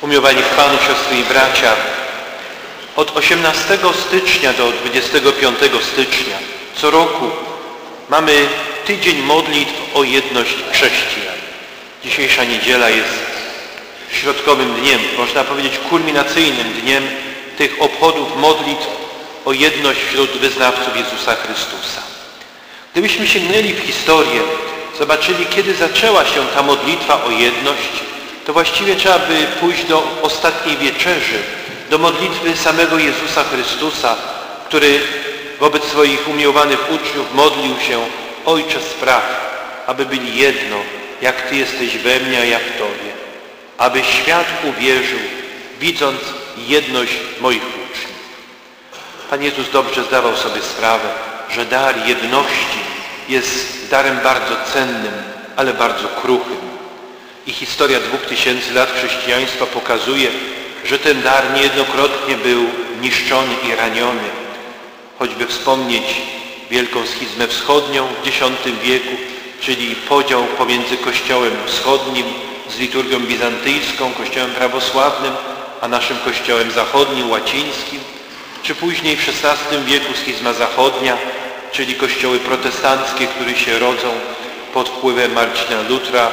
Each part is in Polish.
Umiłowani w Panu, siostry i bracia, od 18 stycznia do 25 stycznia co roku mamy tydzień modlitw o jedność chrześcijan. Dzisiejsza niedziela jest środkowym dniem, można powiedzieć kulminacyjnym dniem tych obchodów modlitw o jedność wśród wyznawców Jezusa Chrystusa. Gdybyśmy sięgnęli w historię, zobaczyli, kiedy zaczęła się ta modlitwa o jedność, to właściwie trzeba by pójść do ostatniej wieczerzy, do modlitwy samego Jezusa Chrystusa, który wobec swoich umiłowanych uczniów modlił się Ojcze spraw, aby byli jedno, jak Ty jesteś we mnie, a ja w Tobie, aby świat uwierzył, widząc jedność moich uczniów. Pan Jezus dobrze zdawał sobie sprawę, że dar jedności jest darem bardzo cennym, ale bardzo kruchym. I historia dwóch tysięcy lat chrześcijaństwa pokazuje, że ten dar niejednokrotnie był niszczony i raniony. Choćby wspomnieć Wielką Schizmę Wschodnią w X wieku, czyli podział pomiędzy Kościołem Wschodnim z liturgią bizantyjską, Kościołem prawosławnym, a naszym Kościołem zachodnim, łacińskim, czy później w XVI wieku schizma zachodnia, czyli kościoły protestanckie, które się rodzą pod wpływem Marcina Lutra,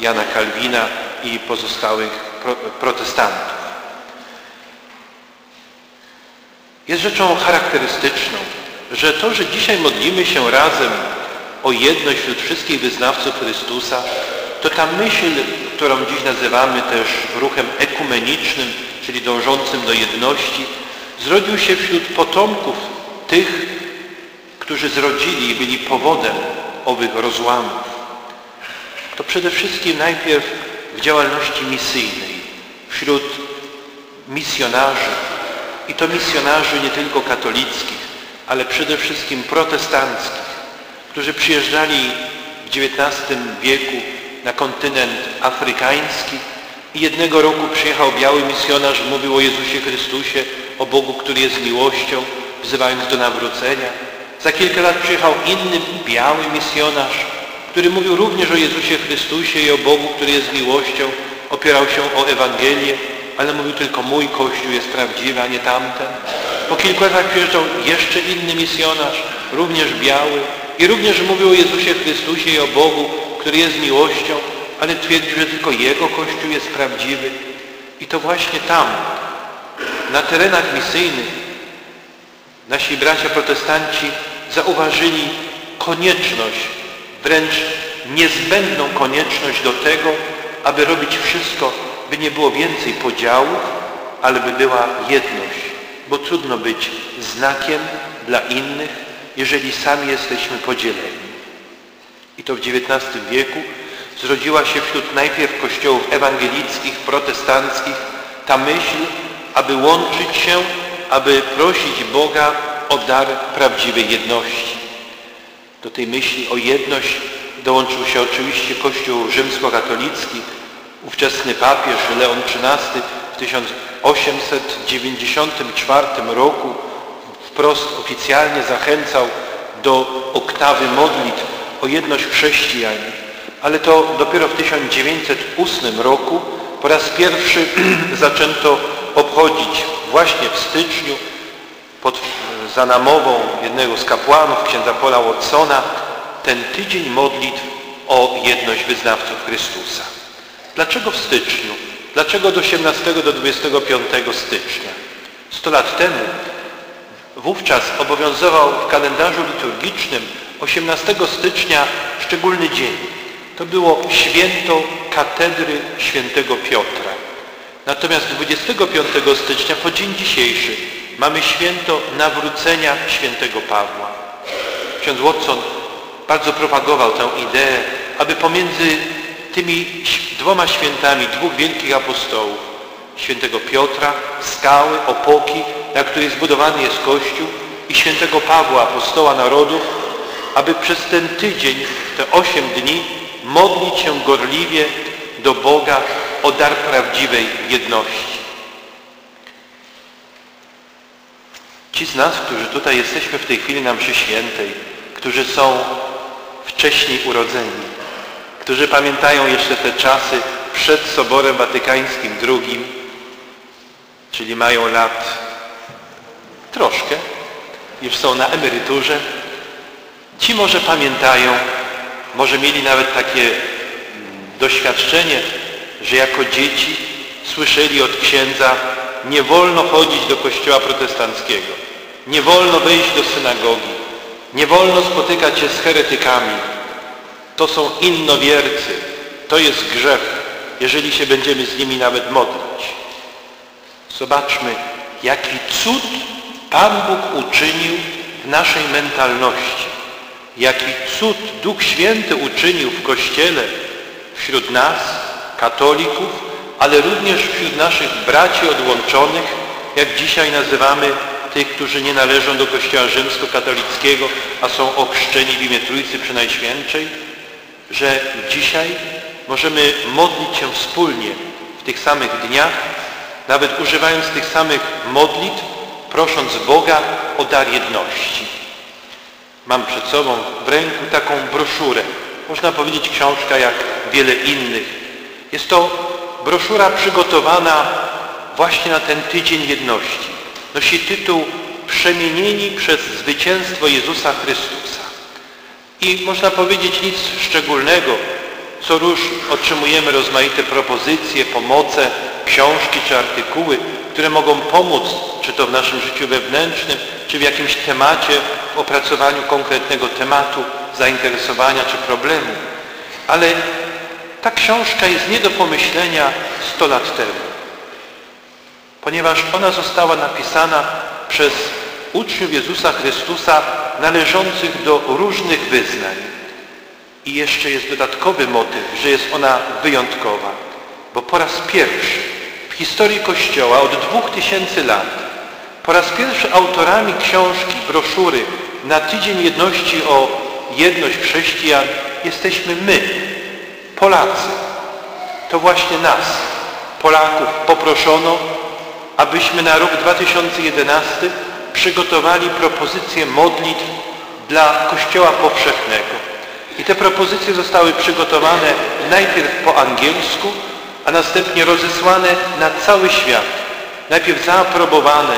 Jana Kalwina i pozostałych protestantów. Jest rzeczą charakterystyczną, że to, że dzisiaj modlimy się razem o jedność wśród wszystkich wyznawców Chrystusa, to ta myśl, którą dziś nazywamy też ruchem ekumenicznym, czyli dążącym do jedności, zrodził się wśród potomków tych, którzy zrodzili i byli powodem owych rozłamów. To przede wszystkim najpierw w działalności misyjnej, wśród misjonarzy, i to misjonarzy nie tylko katolickich, ale przede wszystkim protestanckich, którzy przyjeżdżali w XIX wieku na kontynent afrykański i jednego roku przyjechał biały misjonarz, mówił o Jezusie Chrystusie, o Bogu, który jest miłością, wzywając do nawrócenia. Za kilka lat przyjechał inny biały misjonarz, który mówił również o Jezusie Chrystusie i o Bogu, który jest miłością, opierał się o Ewangelię, ale mówił tylko mój Kościół jest prawdziwy, a nie tamten. Po kilku latach przyjeżdżał jeszcze inny misjonarz, również biały i również mówił o Jezusie Chrystusie i o Bogu, który jest miłością, ale twierdził, że tylko Jego Kościół jest prawdziwy. I to właśnie tam, na terenach misyjnych, nasi bracia protestanci zauważyli konieczność, wręcz niezbędną konieczność do tego, aby robić wszystko, by nie było więcej podziałów, ale by była jedność, bo trudno być znakiem dla innych, jeżeli sami jesteśmy podzieleni. I to w XIX wieku zrodziła się wśród najpierw kościołów ewangelickich, protestanckich ta myśl, aby łączyć się, aby prosić Boga o dar prawdziwej jedności. Do tej myśli o jedność dołączył się oczywiście Kościół rzymskokatolicki, ówczesny papież Leon XIII w 1894 roku wprost oficjalnie zachęcał do oktawy modlitw o jedność chrześcijan, ale to dopiero w 1908 roku po raz pierwszy zaczęto obchodzić właśnie w styczniu pod, za namową jednego z kapłanów, księdza Paula Watsona, ten tydzień modlitw o jedność wyznawców Chrystusa. Dlaczego w styczniu? Dlaczego od 18 do 25 stycznia? Sto lat temu wówczas obowiązywał w kalendarzu liturgicznym 18 stycznia szczególny dzień. To było święto katedry świętego Piotra. Natomiast 25 stycznia, po dzień dzisiejszy, mamy święto nawrócenia świętego Pawła. Ksiądz Watson bardzo propagował tę ideę, aby pomiędzy tymi dwoma świętami dwóch wielkich apostołów, świętego Piotra, skały, opoki, na której zbudowany jest Kościół i świętego Pawła, apostoła narodów, aby przez ten tydzień, te osiem dni, modlić się gorliwie do Boga o dar prawdziwej jedności. Ci z nas, którzy tutaj jesteśmy w tej chwili na mszy świętej, którzy są wcześniej urodzeni, którzy pamiętają jeszcze te czasy, przed Soborem Watykańskim II, czyli mają lat troszkę, już są na emeryturze. Ci może pamiętają, może mieli nawet takie mm, doświadczenie, że jako dzieci słyszeli od księdza nie wolno chodzić do kościoła protestanckiego, nie wolno wejść do synagogi, nie wolno spotykać się z heretykami. To są innowiercy, to jest grzech, jeżeli się będziemy z nimi nawet modlić. Zobaczmy, jaki cud Pan Bóg uczynił w naszej mentalności. Jaki cud Duch Święty uczynił w Kościele wśród nas, katolików, ale również wśród naszych braci odłączonych, jak dzisiaj nazywamy tych, którzy nie należą do Kościoła rzymskokatolickiego, a są ochrzczeni w imię Trójcy Przenajświętszej, że dzisiaj możemy modlić się wspólnie w tych samych dniach, nawet używając tych samych modlitw, prosząc Boga o dar jedności. Mam przed sobą w ręku taką broszurę, można powiedzieć książka jak wiele innych. Jest to broszura przygotowana właśnie na ten Tydzień Jedności. Nosi tytuł Przemienieni przez zwycięstwo Jezusa Chrystusa. I można powiedzieć nic szczególnego, co róż otrzymujemy rozmaite propozycje, pomoce, książki czy artykuły, które mogą pomóc, czy to w naszym życiu wewnętrznym, czy w jakimś temacie, w opracowaniu konkretnego tematu, zainteresowania czy problemu. Ale ta książka jest nie do pomyślenia 100 lat temu, ponieważ ona została napisana przez uczniów Jezusa Chrystusa należących do różnych wyznań. I jeszcze jest dodatkowy motyw, że jest ona wyjątkowa, bo po raz pierwszy w historii Kościoła od dwóch tysięcy lat po raz pierwszy autorami książki, broszury na Tydzień Jedności o jedność chrześcijan jesteśmy my, Polacy. To właśnie nas, Polaków, poproszono, abyśmy na rok 2011 przygotowali propozycję modlitw dla Kościoła Powszechnego. I te propozycje zostały przygotowane najpierw po angielsku, a następnie rozesłane na cały świat. Najpierw zaaprobowane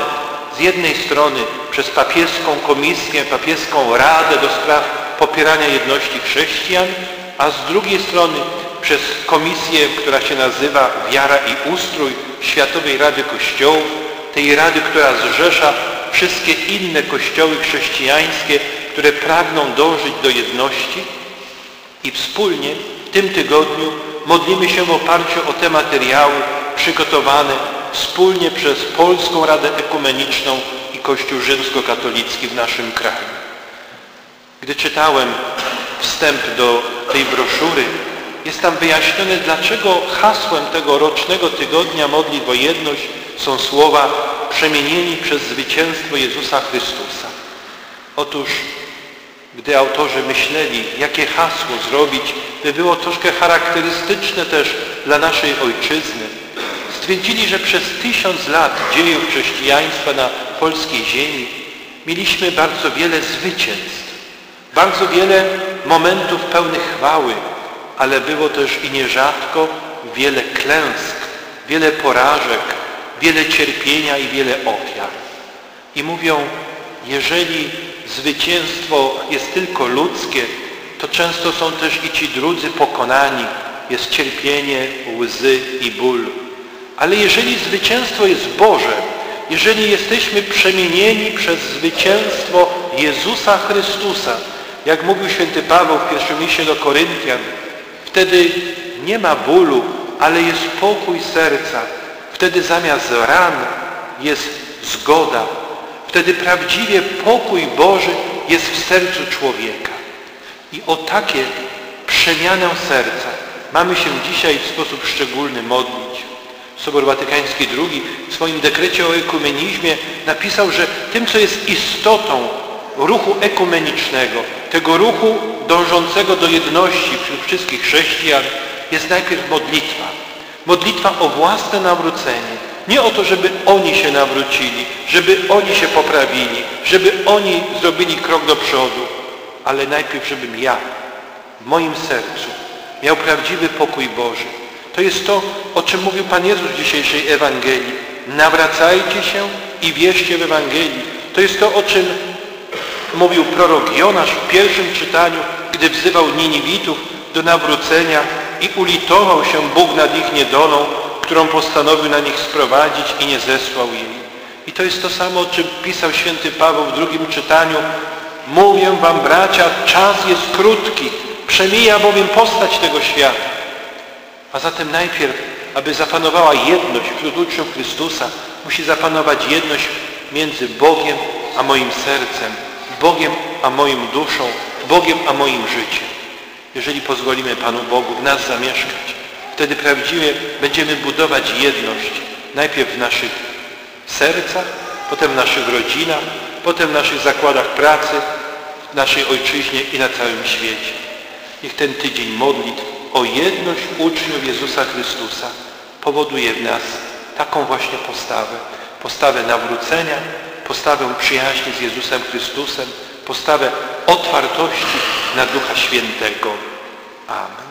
z jednej strony przez papieską komisję, papieską radę do spraw popierania jedności chrześcijan, a z drugiej strony przez komisję, która się nazywa Wiara i Ustrój Światowej Rady Kościołów, tej rady, która zrzesza wszystkie inne kościoły chrześcijańskie, które pragną dążyć do jedności i wspólnie w tym tygodniu modlimy się w oparciu o te materiały przygotowane wspólnie przez Polską Radę Ekumeniczną i Kościół Rzymskokatolicki w naszym kraju. Gdy czytałem wstęp do tej broszury, jest tam wyjaśnione, dlaczego hasłem tego rocznego tygodnia modlitw o jedność są słowa przemienieni przez zwycięstwo Jezusa Chrystusa. Otóż gdy autorzy myśleli, jakie hasło zrobić, by było troszkę charakterystyczne też dla naszej ojczyzny, stwierdzili, że przez tysiąc lat dziejów chrześcijaństwa na polskiej ziemi mieliśmy bardzo wiele zwycięstw, bardzo wiele momentów pełnych chwały, ale było też i nierzadko wiele klęsk, wiele porażek, wiele cierpienia i wiele ofiar. I mówią, jeżeli zwycięstwo jest tylko ludzkie, to często są też i ci drudzy pokonani. Jest cierpienie, łzy i ból. Ale jeżeli zwycięstwo jest Boże, jeżeli jesteśmy przemienieni przez zwycięstwo Jezusa Chrystusa, jak mówił święty Paweł w pierwszym liście do Koryntian, wtedy nie ma bólu, ale jest pokój serca. Wtedy zamiast ran jest zgoda, Wtedy prawdziwie pokój Boży jest w sercu człowieka. I o takie przemianę serca mamy się dzisiaj w sposób szczególny modlić. Sobor Watykański II w swoim dekrecie o ekumenizmie napisał, że tym, co jest istotą ruchu ekumenicznego, tego ruchu dążącego do jedności wśród wszystkich chrześcijan, jest najpierw modlitwa. Modlitwa o własne nawrócenie, nie o to, żeby oni się nawrócili, żeby oni się poprawili, żeby oni zrobili krok do przodu, ale najpierw, żebym ja w moim sercu miał prawdziwy pokój Boży. To jest to, o czym mówił Pan Jezus w dzisiejszej Ewangelii. Nawracajcie się i wierzcie w Ewangelii. To jest to, o czym mówił prorok Jonasz w pierwszym czytaniu, gdy wzywał Niniwitów do nawrócenia i ulitował się Bóg nad ich niedolą, którą postanowił na nich sprowadzić i nie zesłał jej. I to jest to samo, o czym pisał święty Paweł w drugim czytaniu. Mówię wam, bracia, czas jest krótki, przemija bowiem postać tego świata. A zatem najpierw, aby zapanowała jedność wśród uczniów Chrystusa, musi zapanować jedność między Bogiem a moim sercem, Bogiem a moją duszą, Bogiem a moim życiem. Jeżeli pozwolimy Panu Bogu w nas zamieszkać, wtedy prawdziwie będziemy budować jedność najpierw w naszych sercach, potem w naszych rodzinach, potem w naszych zakładach pracy, w naszej ojczyźnie i na całym świecie. Niech ten tydzień modlitw o jedność uczniów Jezusa Chrystusa powoduje w nas taką właśnie postawę. Postawę nawrócenia, postawę przyjaźni z Jezusem Chrystusem, postawę otwartości na Ducha Świętego. Amen.